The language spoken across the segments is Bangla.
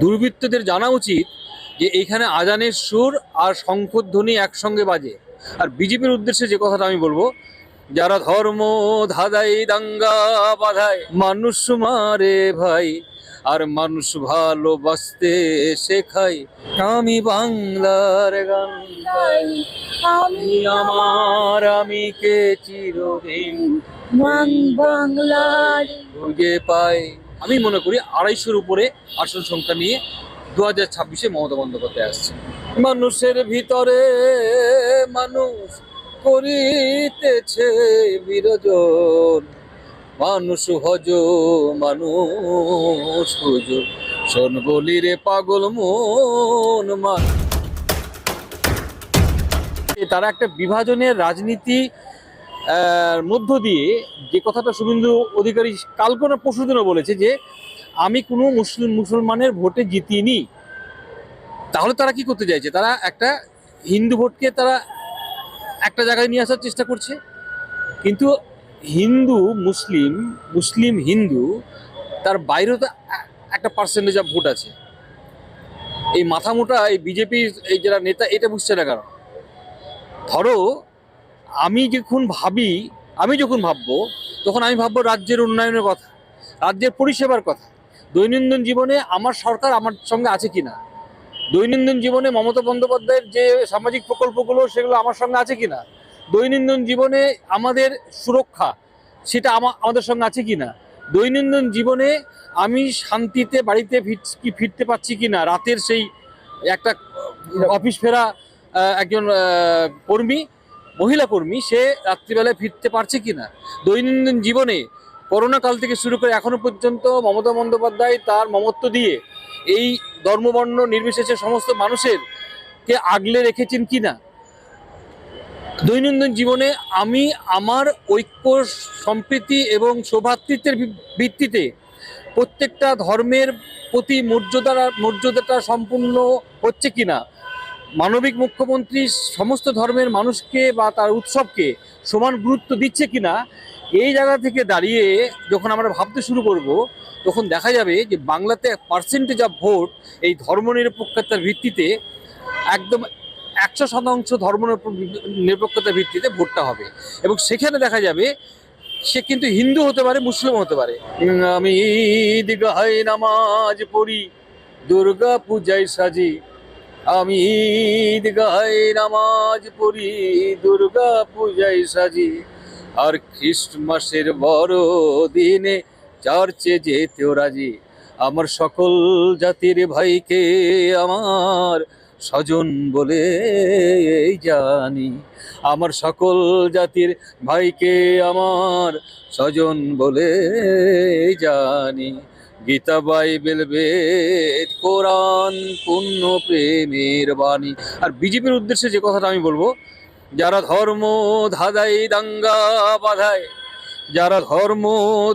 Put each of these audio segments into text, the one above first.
দুর্বৃত্তদের জানা উচিত যে এইখানে আজানের সুর আর শঙ্খধ্বনি একসঙ্গে বাজে। আর বিজেপির উদ্দেশ্যে যে কথাটা আমি বলব যারা ধর্ম ধাঁধাই দাঙ্গা বাধায় মানুষ মারে ভাই আর মানুষ ভালোবাসতে শেখাই আমি বাংলার গান গাই। আমি আমার আমি কে চিরদিন বাংলার খুঁজে পাই। আমি মনে করি আড়াইশোর উপরে আসন সংখ্যা নিয়ে দু হাজার ছাব্বিশে মমতা বন্দ্যোপাধ্যায় আসছে মানুষের ভিতরে মানুষ করিতেছে বিরজন। মানুষ হজ মানুষ হুজুর শোন বলি রে পাগল মন মান তারা একটা বিভাজনের রাজনীতি মধ্য দিয়ে যে কথাটা শুভেন্দু অধিকারী কালকে না পরশু বলেছে যে, আমি কোনো মুসলিম মুসলমানের ভোটে জিতিনি। তাহলে তারা কি করতে চাইছে? তারা একটা হিন্দু ভোটকে তারা একটা জায়গায় নিয়ে আসার চেষ্টা করছে। কিন্তু হিন্দু মুসলিম মুসলিম হিন্দু তার বাইরেও তো একটা পার্সেন্টেজ অফ ভোট আছে। এই মাথা মোটা এই বিজেপির এই যারা নেতা, এটা বুঝছে না কারণ ধরো আমি যখন ভাবি, আমি যখন ভাববো, তখন আমি ভাববো রাজ্যের উন্নয়নের কথা, রাজ্যের পরিষেবার কথা। দৈনন্দিন জীবনে আমার সরকার আমার সঙ্গে আছে কিনা? দৈনন্দিন জীবনে মমতা বন্দ্যোপাধ্যায়ের যে সামাজিক প্রকল্পগুলো, সেগুলো আমার সঙ্গে আছে কিনা? দৈনন্দিন জীবনে আমাদের সুরক্ষা, সেটা আমা- আমাদের সঙ্গে আছে কিনা? দৈনন্দিন জীবনে আমি শান্তিতে বাড়িতে কি ফিরতে পারছি কিনা? রাতের সেই একটা অফিস ফেরা একজন কর্মী মহিলা কর্মী, সে রাত্রিবেলায় ফিরতে পারছে কিনা? দৈনন্দিন জীবনে করোনা কাল থেকে শুরু করে এখনও পর্যন্ত মমতা বন্দ্যোপাধ্যায় তার মমত্ব দিয়ে এই ধর্মবর্ণ নির্বিশেষে সমস্ত মানুষের কে আগলে রেখেছেন কিনা? দৈনন্দিন জীবনে আমি আমার ঐক্য, সম্প্রীতি এবং সৌভাতৃত্বের ভিত্তিতে প্রত্যেকটা ধর্মের প্রতি মর্যাদা, মর্যাদাটা সম্পূর্ণ হচ্ছে কিনা? মানবিক মুখ্যমন্ত্রী সমস্ত ধর্মের মানুষকে বা তার উৎসবকে সমান গুরুত্ব দিচ্ছে কিনা, এই জায়গা থেকে দাঁড়িয়ে যখন আমরা ভাবতে শুরু করব, তখন দেখা যাবে যে বাংলাতে পার্সেন্টেজ অফ ভোট এই ধর্মনিরপেক্ষতার ভিত্তিতে একদম একশো শতাংশ ধর্ম নিরপেক্ষতার ভিত্তিতে ভোটটা হবে। এবং সেখানে দেখা যাবে সে কিন্তু হিন্দু হতে পারে, মুসলিম হতে পারে। আমি ঈদ নামাজ পড়ি, দুর্গা পূজায় সাজি। আমি ঈদ গাহাই নামাজ পড়ি, দুর্গা পূজায় সাজি। আর খ্রিস্টমাসের বড় দিনে চার্চে যেতেও রাজি। আমার সকল জাতির ভাইকে আমার স্বজন বলে জানি। আমার সকল জাতির ভাইকে আমার স্বজন বলে জানি। গীতা বাইবেল বেদ কোরআন পূর্ণ প্রেমের বাণী। আর বিজেপির উদ্দেশ্যে যে কথাটা আমি বলব যারা ধর্ম ধাঁধাই দাঙ্গা বাধায় যারা ধর্ম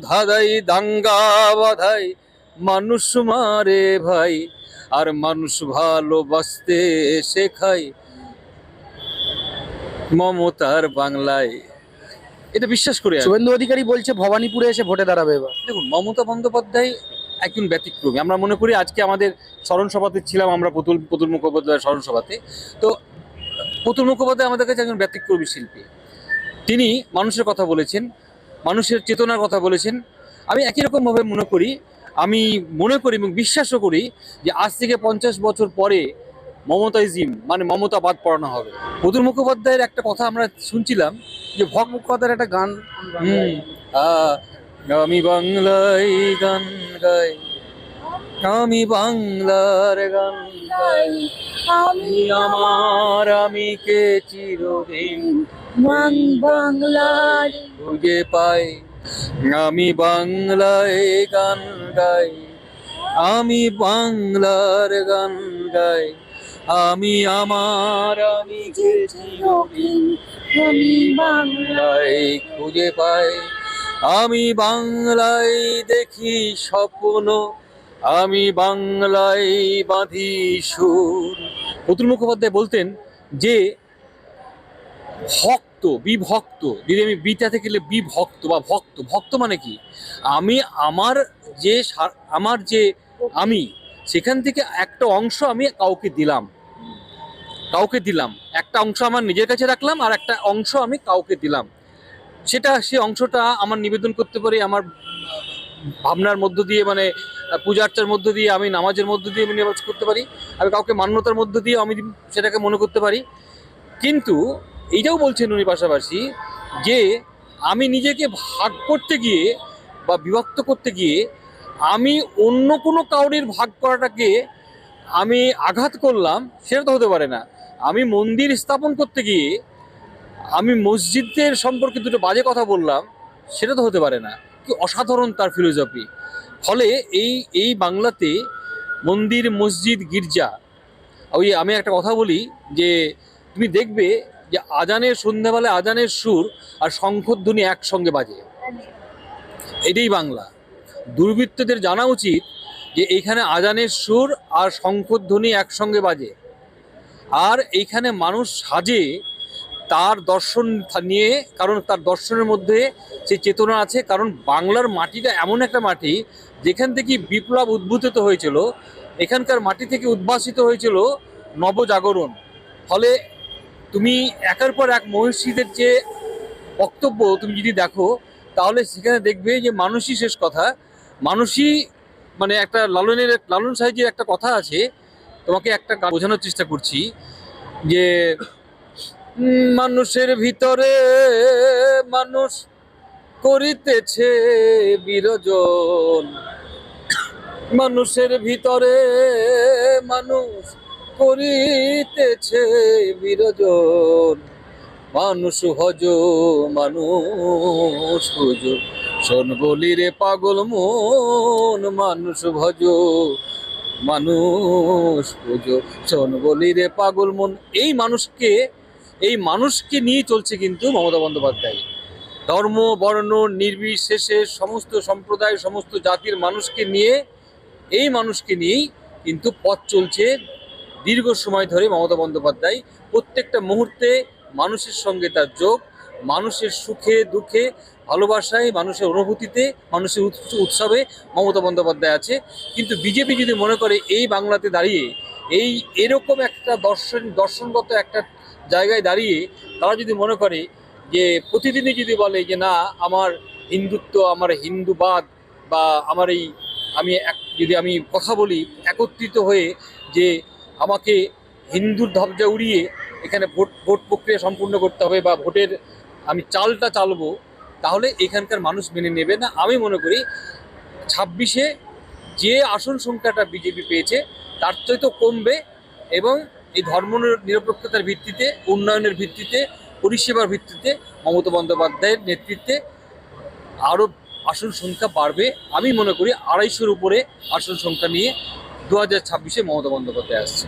ধাঁধাই দাঙ্গা বাধায় মানুষ মারে ভাই আর মানুষ ভালোবাসতে শেখায় মমতার বাংলায়। এটা বিশ্বাস করে। শুভেন্দু অধিকারী বলছে ভবানীপুরে এসে ভোটে দাঁড়াবে এবার। দেখুন মমতা বন্দ্যোপাধ্যায় একজন ব্যতিক্রমী। আমরা মনে করি আজকে আমাদের স্মরণ সভাতে ছিলাম আমরা পুতুল পুতুল মুখোপাধ্যায়ের স্মরণ সভাতে। তো পুতুল মুখোপাধ্যায় আমাদের কাছে একজন ব্যতিক্রমী শিল্পী। তিনি মানুষের কথা বলেছেন মানুষের চেতনার কথা বলেছেন। আমি একই রকমভাবে মনে করি আমি মনে করি এবং বিশ্বাসও করি যে আজ থেকে পঞ্চাশ বছর পরে মমতাইজিম মানে মমতা বাদ পড়ানো হবে। পুতুল মুখোপাধ্যায়ের একটা কথা আমরা শুনছিলাম যে ভক মুখোপাধ্যায়ের একটা গান আমি বাংলায় গান গাই। আমি বাংলার গান গাই। আমি আমার আমি কে চিরদিন বাং বাংলার খুঁজে পাই। আমি বাংলায় গান গাই। আমি বাংলার গান গাই। আমি আমার আমি কে চিরদিন আমি বাংলায় খুঁজে পাই। আমি বাংলায় দেখি স্বপ্ন, আমি বাংলায় বাঁধি সুর। অতুল মুখোপাধ্যায় বলতেন যে, ভক্ত, বিভক্ত, যদি আমি বিটা থেকে বিভক্ত বা ভক্ত ভক্ত মানে কি? আমি আমার যে আমার যে আমি, সেখান থেকে একটা অংশ আমি কাউকে দিলাম। কাউকে দিলাম। একটা অংশ আমার নিজের কাছে রাখলাম আর একটা অংশ আমি কাউকে দিলাম। সেটা, সে অংশটা আমার নিবেদন করতে পারি, আমার ভাবনার মধ্য দিয়ে মানে পূজা আর্চার মধ্য দিয়ে, আমি নামাজের মধ্য দিয়ে আমি নিবাস করতে পারি, আমি কাউকে মান্যতার মধ্য দিয়ে আমি সেটাকে মনে করতে পারি। কিন্তু এইটাও বলছেন উনি পাশাপাশি যে, আমি নিজেকে ভাগ করতে গিয়ে বা বিভক্ত করতে গিয়ে আমি অন্য কোনো কাউরির ভাগ করাটাকে আমি আঘাত করলাম, সেটা তো হতে পারে না। আমি মন্দির স্থাপন করতে গিয়ে আমি মসজিদের সম্পর্কে দুটো বাজে কথা বললাম, সেটা তো হতে পারে না। কি অসাধারণ তার ফিলোসফি ফলে এই এই বাংলাতে মন্দির, মসজিদ, গির্জা ওই আমি একটা কথা বলি যে, তুমি দেখবে যে আজানের সন্ধ্যাবেলায় আজানের সুর আর শঙ্খধ্বনি একসঙ্গে বাজে। এটাই বাংলা। দুর্বৃত্তদের জানা উচিত যে এইখানে আজানের সুর আর শঙ্খধ্বনি একসঙ্গে বাজে। আর এইখানে মানুষ সাজে তার দর্শন নিয়ে, কারণ তার দর্শনের মধ্যে সেই চেতনা আছে, কারণ বাংলার মাটিটা এমন একটা মাটি, যেখান থেকে বিপ্লব উদ্ভূত হয়েছিল, এখানকার মাটি থেকে উদ্ভাসিত হয়েছিল নবজাগরণ। ফলে তুমি একের পর এক মহর্ষিদের যে বক্তব্য তুমি যদি দেখো, তাহলে সেখানে দেখবে যে মানুষই শেষ কথা। মানুষই মানে একটা লালনের, লালন সাহেজের একটা কথা আছে। তোমাকে একটা বোঝানোর চেষ্টা করছি যে মানুষের ভিতরে মানুষ করিতেছে বিরজন। মানুষের ভিতরে মানুষ করিতেছে বিরজন। মানুষ হজ, মানুষ ভজ শোন বলি রে পাগল মন, মানুষ ভজ, মানুষ পুজো। শোন বলি রে পাগল মন, এই মানুষকে এই মানুষকে নিয়ে চলছে কিন্তু মমতা বন্দ্যোপাধ্যায়। ধর্ম, বর্ণ, নির্বিশেষে সমস্ত সম্প্রদায়, সমস্ত জাতির মানুষকে নিয়ে, এই মানুষকে নিয়েই কিন্তু পথ চলছে দীর্ঘ সময় ধরে মমতা বন্দ্যোপাধ্যায়। প্রত্যেকটা মুহূর্তে মানুষের সঙ্গে তার যোগ, মানুষের সুখে, দুঃখে, ভালোবাসায়, মানুষের অনুভূতিতে, মানুষের উৎস- উৎসবে মমতা বন্দ্যোপাধ্যায় আছে। কিন্তু বিজেপি যদি মনে করে এই বাংলাতে দাঁড়িয়ে, এই এরকম একটা দর্শন, দর্শনগত একটা জায়গায় দাঁড়িয়ে তারা যদি মনে করে যে প্রতিদিনই যদি বলে যে না, আমার হিন্দুত্ব, আমার হিন্দুবাদ বা আমার এই আমি এক, যদি আমি কথা বলি একত্রিত হয়ে যে আমাকে হিন্দুর ধ্বজা উড়িয়ে এখানে ভোট ভোট প্রক্রিয়া সম্পূর্ণ করতে হবে বা ভোটের আমি চালটা চালবো, তাহলে এখানকার মানুষ মেনে নেবে না। আমি মনে করি ছাব্বিশে যে আসন সংখ্যাটা বিজেপি পেয়েছে, তার চাইতেও কমবে এবং এই ধর্ম নিরপেক্ষতার ভিত্তিতে, উন্নয়নের ভিত্তিতে, পরিষেবার ভিত্তিতে মমতা বন্দ্যোপাধ্যায়ের নেতৃত্বে আরও আসন সংখ্যা বাড়বে। আমি মনে করি আড়াইশোর উপরে আসন সংখ্যা নিয়ে দু হাজার ছাব্বিশে মমতা বন্দ্যোপাধ্যায় আসছে